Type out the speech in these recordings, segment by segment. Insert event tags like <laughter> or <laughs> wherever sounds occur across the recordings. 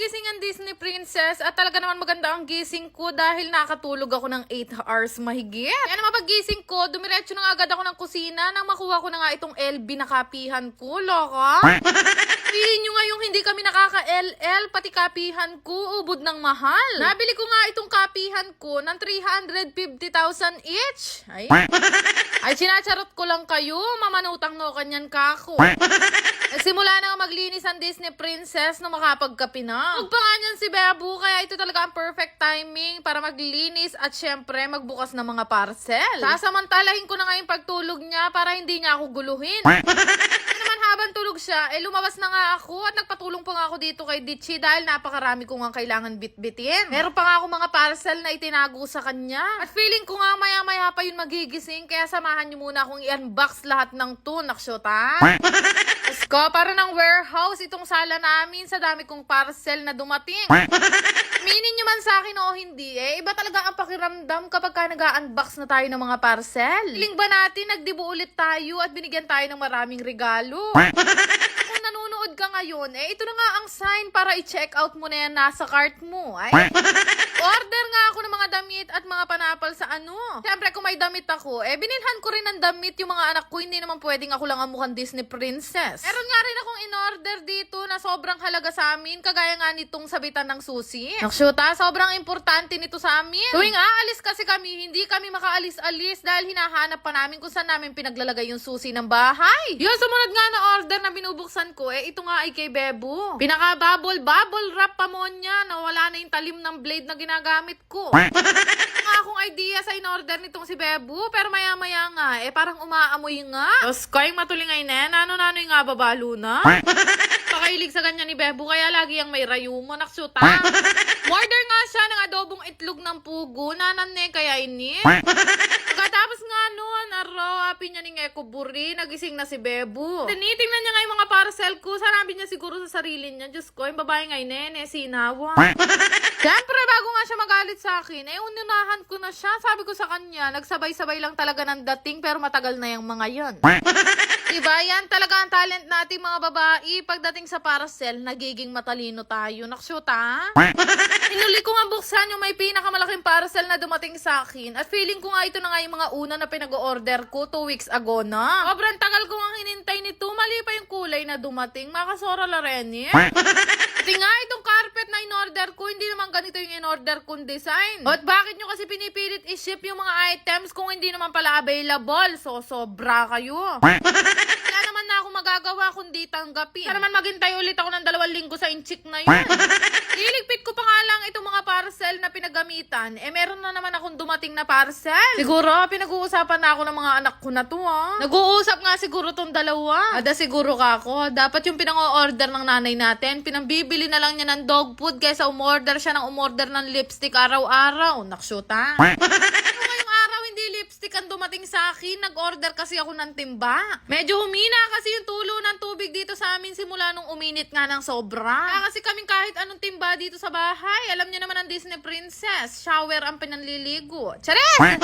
nagising ang Disney Princess at talaga naman maganda ang gising ko dahil nakatulog ako ng 8 hours mahigit. Kaya naman paggising ko, dumiretso na agad ako ng kusina nang makuha ko na nga itong LB na kapihan ko. Loka? <laughs> Piliin nyo nga yung hindi kami nakaka-LL, pati kapihan ko, ubod ng mahal. Nabili ko nga itong kapihan ko ng 350,000 each. Ay, <laughs> ay sinacharot ko lang kayo, mamanutang no kanyan kako. Nagsimula <laughs> na nga maglinis ang Disney Princess na makapagkapi na. Huwag pa nga niyan si Bebu, kaya ito talaga ang perfect timing para maglinis at syempre magbukas ng mga parcel. Sasamantalahin ko na nga yung pagtulog niya para hindi niya ako guluhin. <laughs> Habang tulog siya, eh lumabas na nga ako at nagpatulong pa nga ako dito kay Ditchy dahil napakarami ko nga kailangan bitbitin. Meron pa nga ako mga parcel na itinago sa kanya. At feeling ko nga maya-maya pa yun magigising kaya samahan niyo muna akong i-unbox lahat ng to, naksyota. <laughs> Diyos ko, para ng warehouse itong sala namin sa dami kong parcel na dumating. <laughs> Minin nyo man sa akin o hindi, eh, iba talaga ang pakiramdam kapag ka nag-unbox na tayo ng mga parcel. Feeling ba natin, nagdibo ulit tayo at binigyan tayo ng maraming regalo? quack. <laughs> nanonood ka ngayon, eh, ito na nga ang sign para i-check out mo na yan nasa cart mo. Ay, <laughs> order nga ako ng mga damit at mga panapal sa ano. Siyempre, kung may damit ako, eh, binilhan ko rin ng damit yung mga anak ko. Hindi naman pwedeng ako lang ang mukhang Disney princess. Meron nga rin akong in-order dito na sobrang halaga sa amin, kagaya nga nitong sabitan ng susi. Nakshuta, sobrang importante nito sa amin. Tuwing aalis kasi kami, hindi kami makaalis-alis dahil hinahanap pa namin kung saan namin pinaglalagay yung susi ng bahay. Yung sumunod nga na order na binubuksan ko, eh, ito nga ay kay Bebo. Pinaka-bubble, bubble wrap pa mo niya na wala na yung talim ng blade na ginagamit ko. nga akong idea sa in-order nitong si Bebo, pero maya-maya nga, eh, parang umaamoy nga. Tapos, kayong matulingay na yan, ano-nanoy nga babalo na? Pakailig sa ganyan ni Bebo, kaya lagi yung may rayumo, naksuta. Order nga siya ng adobong itlog ng pugo, nanan ne, kaya ini. Pagkatapos nga nun, aro, happy niya ni Eko Buri, nagising na si Bebo. Tinitingnan niya nga yung mga parcel ko, sarabi niya siguro sa sarili niya, Diyos ko, yung babae nga nene, sinawa. <laughs> Siyempre, bago nga siya magalit sa akin, eh, ununahan ko na siya. Sabi ko sa kanya, nagsabay-sabay lang talaga ng dating, pero matagal na yung mga yon. <laughs> Diba, yan talaga ang talent nating mga babae. Pagdating sa parcel, nagiging matalino tayo. Naksyuta? <laughs> Hinuli ko nga buksan yung may pinakamalaking parcel na dumating sa akin. At feeling ko nga ito na nga yung mga una na pinag-order ko two weeks ago na. Sobrang tagal ko nga hinintay nito. Mali pa yung kulay na dumating. Makasora la rin <laughs> eh. Pati nga itong carpet na in-order ko, hindi naman ganito yung in-order kong design. At bakit nyo kasi pinipilit i-ship yung mga items kung hindi naman pala available? So, sobra kayo. <laughs> Wala naman na ako magagawa kundi tanggapin. Para naman maghintay ulit ako ng dalawang linggo sa inchik na yun. <laughs> Liligpit ko pa nga lang itong mga parcel na pinagamitan. Eh, meron na naman akong dumating na parcel. Siguro, pinag-uusapan na ako ng mga anak ko na to, ah. Nag-uusap nga siguro tong dalawa. Ada siguro ka ako. Dapat yung pinang-order ng nanay natin, pinambibili na lang niya ng dog food kaysa umorder siya ng umorder ng lipstick araw-araw. Naksyuta. Kung <laughs> ngayong araw hindi lipstick ang dumating sa akin, nag-order kasi ako ng timba. Medyo humina kasi yung tulo ng tubig dito sa amin simula nung uminit nga ng sobra. Kaya kasi kaming kahit anong timba dito sa bahay. Alam niyo naman ang Disney Princess, shower ang pinanliligo. Chares!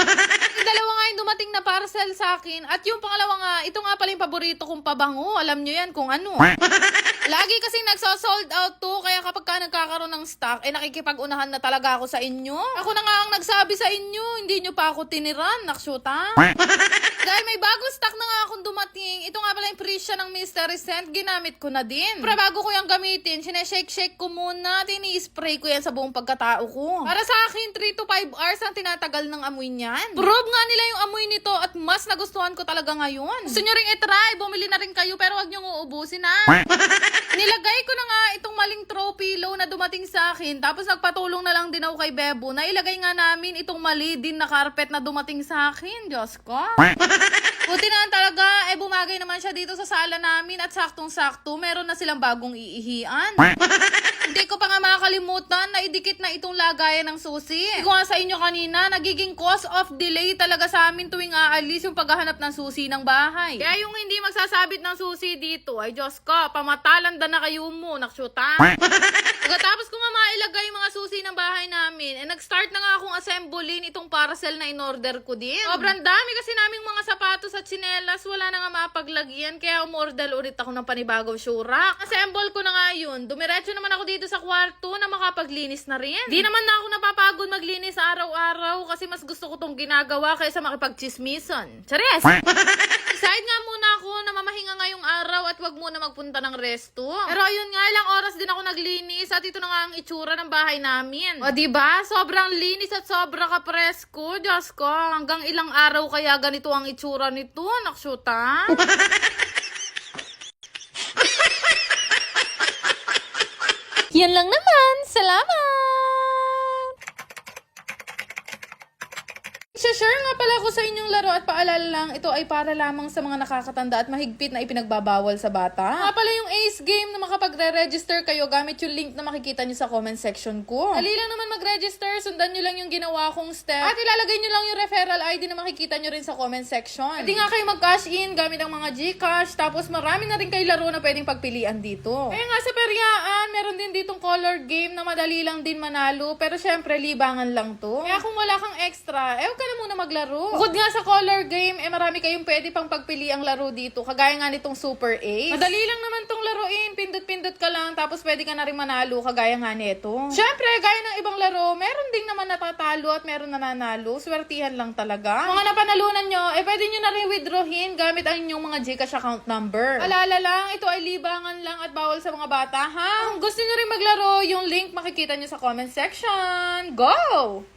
yung dalawa nga yung dumating na parcel sa akin. At yung pangalawa nga, ito nga pala yung paborito kong pabango. Alam niyo yan kung ano. Lagi kasi nagso-sold out to, kaya kapag ka nagkakaroon ng stock, eh nakikipag-unahan na talaga ako sa inyo. Ako na nga ang nagsabi sa inyo, hindi nyo pa ako tiniran, naksyuta. <laughs> Dahil may bagong stock na nga dumating. Ito nga pala yung presya ng Mystery Scent, ginamit ko na din. Pero bago ko yung gamitin, sineshake-shake ko muna, tini-spray ko yan sa buong pagkatao ko. Para sa akin, 3 to 5 hours ang tinatagal ng amoy niyan. Prove nga nila yung amoy nito at mas nagustuhan ko talaga ngayon. Gusto nyo ring itry, bumili na rin kayo pero wag nyo uubusin ha. <laughs> Nilagay ko na nga itong maling throw pillow na dumating sa akin. Tapos nagpatulong na lang din ako kay Bebo na ilagay nga namin itong mali din na carpet na dumating sa akin. Diyos ko. <laughs> Buti na lang talaga, eh bumagay naman siya dito sa sala namin at saktong-sakto, meron na silang bagong iihian. <laughs> Hindi ko pa nga makakalimutan na idikit na itong lagayan ng susi. Hindi ko nga sa inyo kanina, nagiging cause of delay talaga sa amin tuwing aalis yung paghahanap ng susi ng bahay. Kaya yung hindi magsasabit ng susi dito, ay Diyos ko, pamatalanda na kayo mo, naksyuta. <laughs> Pagkatapos nag-start na nga akong assemblein itong parcel na in-order ko din. Sobrang dami kasi naming mga sapatos at tsinelas, wala na nga mapaglagyan, kaya umorder ulit ako ng panibagong shoe rack. Assemble ko na nga yun. Dumiretso naman ako dito sa kwarto na makapaglinis na rin. Di naman na ako napapagod maglinis araw-araw kasi mas gusto ko tong ginagawa kaysa makipagchismisan. Chares! Decide nga muna ako na mamahinga ngayong araw at wag muna magpunta ng resto. Pero ayun nga, ilang oras din ako naglinis at ito na nga ang itsura ng bahay namin. O ba? Sobrang linis at sobra ka presko. Diyos ko, hanggang ilang araw kaya ganito ang itsura nito, naksyuta? <laughs> Yan lang naman. Salamat! Share nga pala ako sa inyong laro at paalala lang, ito ay para lamang sa mga nakakatanda at mahigpit na ipinagbabawal sa bata. Nga pala yung Ace Game na makapagre-register kayo gamit yung link na makikita nyo sa comment section ko. Dali lang naman mag-register, sundan nyo lang yung ginawa kong step at ilalagay nyo lang yung referral ID na makikita nyo rin sa comment section. Hindi nga kayo mag-cash in gamit ang mga Gcash tapos marami na rin kayo laro na pwedeng pagpilian dito. Kaya nga sa Periaan, meron din ditong color game na madali lang din manalo pero syempre libangan lang to. Kaya kung wala kang extra, eh huwag ka na muna maglaro. Bukod nga sa color game, eh marami kayong pwede pang pagpili ang laro dito. Kagaya nga nitong Super Ace. Madali lang naman tong laruin. Pindot-pindot ka lang, tapos pwede ka na rin manalo. Kagaya nga nito. Syempre, gaya ng ibang laro, meron ding naman natatalo at meron nananalo. Swertihan lang talaga. Mga napanalunan nyo, eh pwede nyo na rin withdrawin gamit ang inyong mga Gcash account number. Alala lang, ito ay libangan lang at bawal sa mga bata, ha? Kung gusto nyo rin maglaro, yung link makikita nyo sa comment section. Go!